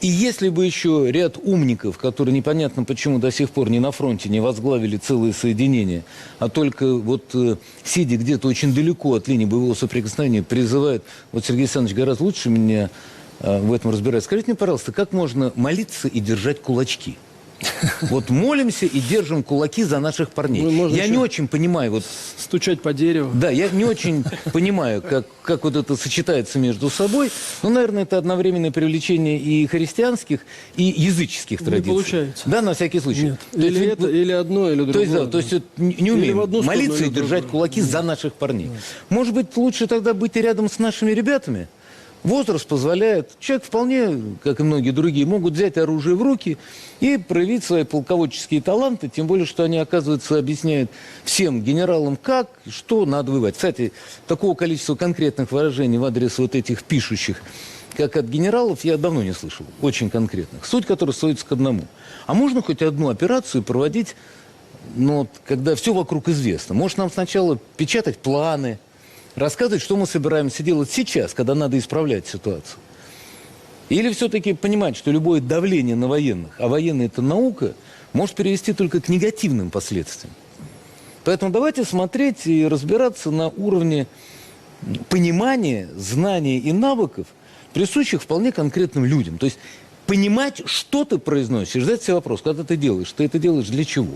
И если бы еще ряд умников, которые непонятно почему до сих пор не на фронте, не возглавили целые соединения, а только вот э, сидя где-то очень далеко от линии боевого соприкосновения, призывают, вот Сергей Александрович гораздо лучше меня э, в этом разбирается. Скажите мне, пожалуйста, как можно молиться и держать кулачки? Вот молимся и держим кулаки за наших парней. Ну, можно Я еще- не очень понимаю, вот Стучать по дереву. да, я не очень понимаю, как, как вот это сочетается между собой. Ну, наверное, это одновременное привлечение и христианских, и языческих традиций. получается. Да, на всякий случай. Нет. То есть Или вы- это, или одно, или другое. то есть, да, то есть вот не не Или умеем в одну сторону, молиться и или в держать другую. кулаки за наших парней. Может быть, лучше тогда быть рядом с нашими ребятами? Возраст позволяет. Человек вполне, как и многие другие, могут взять оружие в руки и проявить свои полководческие таланты, тем более, что они, оказывается, объясняют всем генералам, как, что надо воевать. Кстати, такого количества конкретных выражений в адрес вот этих пишущих, как от генералов, я давно не слышал. Очень конкретных. Суть которой сводится к одному. А можно хоть одну операцию проводить но вот когда все вокруг известно, может нам сначала печатать планы, рассказывать, что мы собираемся делать сейчас, когда надо исправлять ситуацию. Или все-таки понимать, что любое давление на военных, а военные это наука, может привести только к негативным последствиям. Поэтому давайте смотреть и разбираться на уровне понимания, знаний и навыков, присущих вполне конкретным людям. То есть понимать, что ты произносишь, задать себе вопрос, когда ты делаешь, ты это делаешь для чего?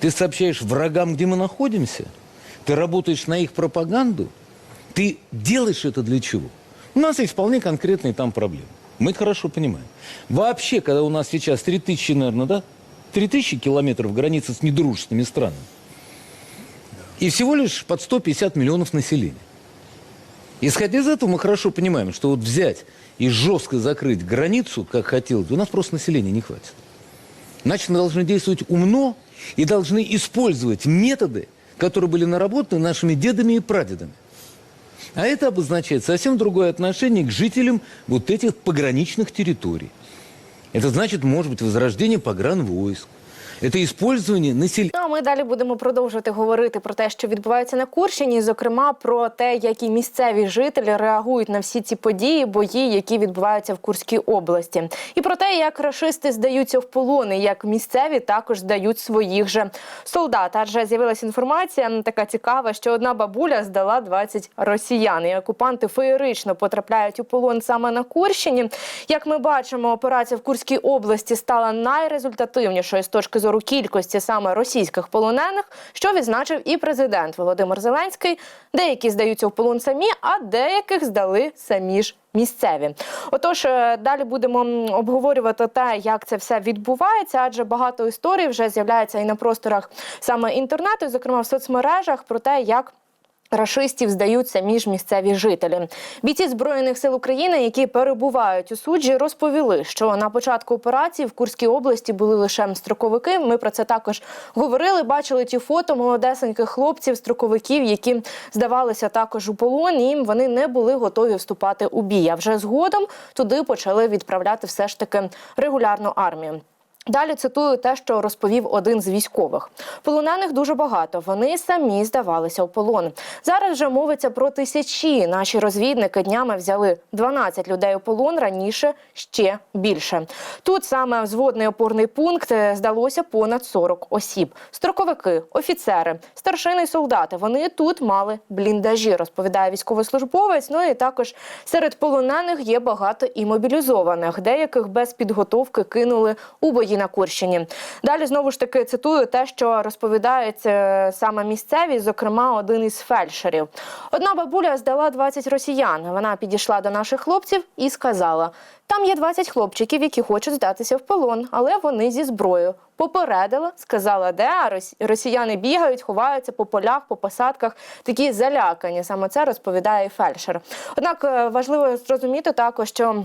Ты сообщаешь врагам, где мы находимся? Ты работаешь на их пропаганду? Ты делаешь это для чего? У нас есть вполне конкретные там проблемы. Мы это хорошо понимаем. Вообще, когда у нас сейчас 3000, наверное, да? 3000 километров границы с недружественными странами. И всего лишь под 150 миллионов населения. Исходя из этого, мы хорошо понимаем, что вот взять и жестко закрыть границу, как хотелось, у нас просто населения не хватит. Значит, мы должны действовать умно и должны использовать методы, которые были наработаны нашими дедами и прадедами. А это обозначает совсем другое отношение к жителям вот этих пограничных территорий. Это значит, может быть, возрождение погранвойск. Это использование населения. Ну, а ми далі будемо продовжувати говорити про те, що відбувається на Курщині, зокрема про те, які місцеві жителі реагують на всі ці події, бої, які відбуваються в Курській області, і про те, як рашисти здаються в полони, як місцеві також здають своїх же солдат. Адже з'явилася інформація така цікава, що одна бабуля здала 20 росіян. І окупанти феєрично потрапляють у полон саме на Курщині. Як ми бачимо, операція в Курській області стала найрезультативнішою з точки зору кількості саме російських полонених, що відзначив і президент Володимир Зеленський. Деякі здаються в полон самі, а деяких здали самі ж. Місцеві, отож, е, далі будемо обговорювати те, як це все відбувається, адже багато історій вже з'являється і на просторах саме інтернету, і, зокрема в соцмережах, про те, як Рашистів здають самі ж місцеві жителі. Бійці збройних сил України, які перебувають у суджі, розповіли, що на початку операції в Курській області були лише строковики. Ми про це також говорили. Бачили ті фото молодесеньких хлопців, строковиків, які здавалися також у полон. І вони не були готові вступати у бій. А вже згодом туди почали відправляти все ж таки регулярну армію. Далі цитую те, що розповів один з військових. Полонених дуже багато. Вони самі здавалися у полон. Зараз вже мовиться про тисячі. Наші розвідники днями взяли 12 людей у полон. Раніше ще більше. Тут саме взводний опорний пункт е, здалося понад 40 осіб. Строковики, офіцери, старшини й солдати. Вони тут мали бліндажі, розповідає військовослужбовець. Ну і також серед полонених є багато і мобілізованих. Деяких без підготовки кинули у бої на Курщині. Далі знову ж таки цитую те, що розповідають е, саме місцеві, зокрема, один із фельдшерів. Одна бабуля здала 20 росіян. Вона підійшла до наших хлопців і сказала: там є 20 хлопчиків, які хочуть здатися в полон, але вони зі зброєю. Попередила, сказала, де росіяни бігають, ховаються по полях, по посадках, такі залякані. Саме це розповідає і фельдшер. Однак е, важливо зрозуміти також, що.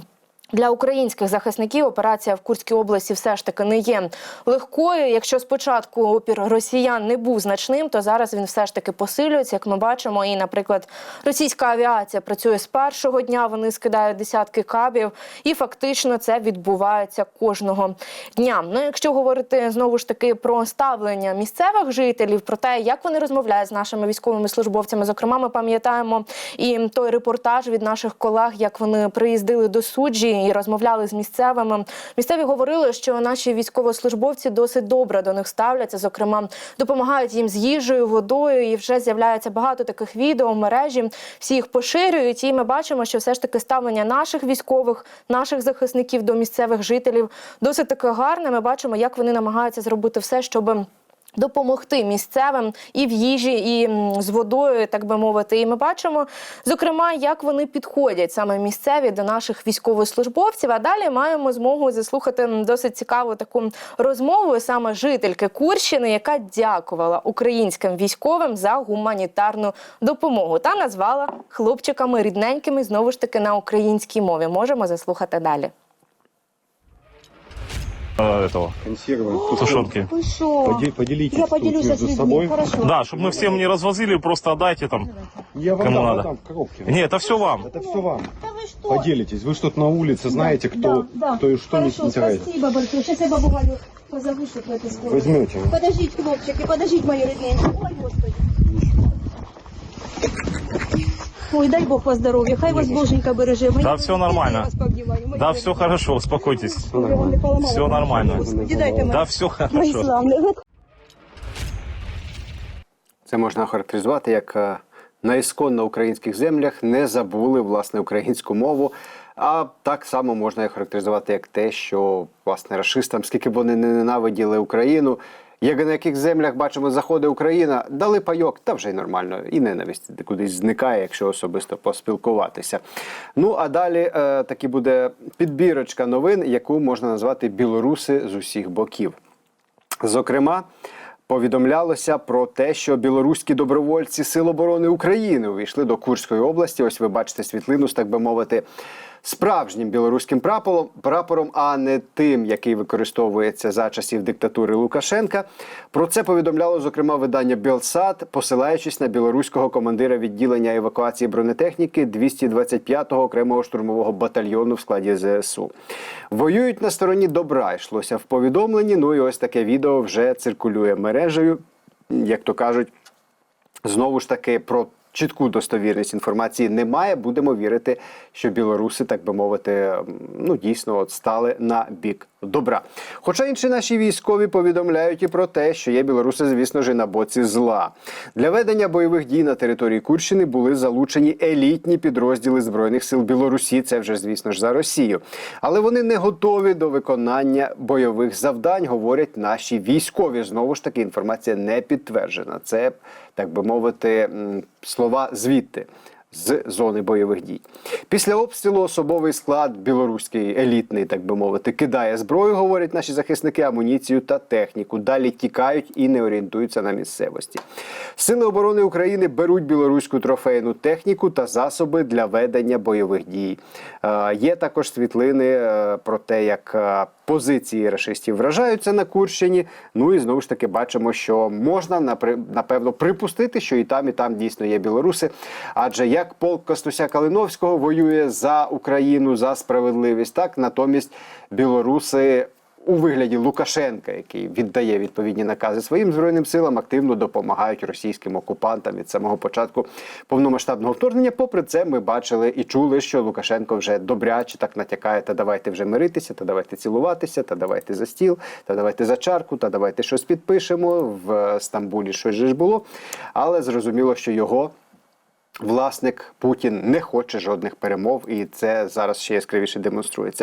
Для українських захисників операція в Курській області все ж таки не є легкою. Якщо спочатку опір росіян не був значним, то зараз він все ж таки посилюється. Як ми бачимо, і, наприклад, російська авіація працює з першого дня. Вони скидають десятки кабів, і фактично це відбувається кожного дня. Ну, якщо говорити знову ж таки про ставлення місцевих жителів, про те, як вони розмовляють з нашими військовими службовцями. Зокрема, ми пам'ятаємо і той репортаж від наших колег, як вони приїздили до суджі, і розмовляли з місцевими. Місцеві говорили, що наші військовослужбовці досить добре до них ставляться. Зокрема, допомагають їм з їжею, водою. І вже з'являється багато таких відео в мережі. Всі їх поширюють. І ми бачимо, що все ж таки ставлення наших військових, наших захисників до місцевих жителів досить таке гарне. Ми бачимо, як вони намагаються зробити все, щоб допомогти місцевим і в їжі, і з водою, так би мовити. І ми бачимо, зокрема, як вони підходять саме місцеві до наших військовослужбовців. А далі маємо змогу заслухати досить цікаву таку розмову саме жительки Курщини, яка дякувала українським військовим за гуманітарну допомогу та назвала хлопчиками рідненькими знову ж таки на українській мові. Можемо заслухати далі э, этого. консервы, Тушенки. тушенки. Вы шо? Поди- поделитесь Я тут поделюсь между с людьми, собой. хорошо. Да, чтобы мы всем не развозили, просто отдайте там. Я вам Кому дам, надо? отдам в коробке. Не, это все вам. Это все вам. Да вы что? Поделитесь. Вы что тут на улице знаете, кто, да, да. кто и что не Хорошо, теряет. спасибо большое. Сейчас я бабу Галю позову, чтобы это сделать. Возьмете. Подождите, хлопчики, подождите, мою родненькую. Ой, Ой, дай Бог вас здоровья, хай вас Боженька береже. Мої Да, все нормально. Вас Да, все хорошо, успокойтесь. Все Я вам не нормально. поламала. Все нормально. Господи, дайте Да, все Мої хорошо. славні. Це можна охарактеризувати як е, на ісконно українських землях не забули власне українську мову. А так само можна і характеризувати як те, що власне рашистам, скільки б вони не ненавиділи Україну, як на яких землях бачимо заходи Україна, дали пайок, та вже й нормально, і ненависть кудись зникає, якщо особисто поспілкуватися. Ну а далі е, таки буде підбірочка новин, яку можна назвати білоруси з усіх боків. Зокрема, повідомлялося про те, що білоруські добровольці Сил оборони України увійшли до Курської області. Ось ви бачите світлину, так би мовити, справжнім білоруським прапором, прапором, а не тим, який використовується за часів диктатури Лукашенка. Про це повідомляло зокрема видання Білсад, посилаючись на білоруського командира відділення евакуації бронетехніки 225-го окремого штурмового батальйону в складі ЗСУ. Воюють на стороні добра, йшлося в повідомленні. Ну і ось таке відео вже циркулює мережею, як то кажуть. Знову ж таки, про чітку достовірність інформації немає. Будемо вірити, що білоруси, так би мовити, ну дійсно от стали на бік добра. Хоча інші наші військові повідомляють і про те, що є білоруси, звісно ж, і на боці зла. Для ведення бойових дій на території Курщини були залучені елітні підрозділи збройних сил Білорусі. Це вже, звісно ж, за Росію. Але вони не готові до виконання бойових завдань, говорять наші військові. Знову ж таки, інформація не підтверджена. Це так би мовити, слова звідти. З зони бойових дій після обстрілу особовий склад білоруський елітний, так би мовити, кидає зброю, говорять наші захисники, амуніцію та техніку. Далі тікають і не орієнтуються на місцевості. Сили оборони України беруть білоруську трофейну техніку та засоби для ведення бойових дій. Е, є також світлини е, про те, як е, позиції рашистів вражаються на Курщині. Ну і знову ж таки бачимо, що можна напевно припустити, що і там, і там дійсно є білоруси. Адже як полк Костуся Калиновського воює за Україну за справедливість, так натомість білоруси. У вигляді Лукашенка, який віддає відповідні накази своїм збройним силам, активно допомагають російським окупантам від самого початку повномасштабного вторгнення. Попри це, ми бачили і чули, що Лукашенко вже добряче так натякає: та давайте вже миритися, та давайте цілуватися, та давайте за стіл, та давайте за чарку, та давайте щось підпишемо. В Стамбулі щось же ж було. Але зрозуміло, що його власник Путін не хоче жодних перемов, і це зараз ще яскравіше демонструється.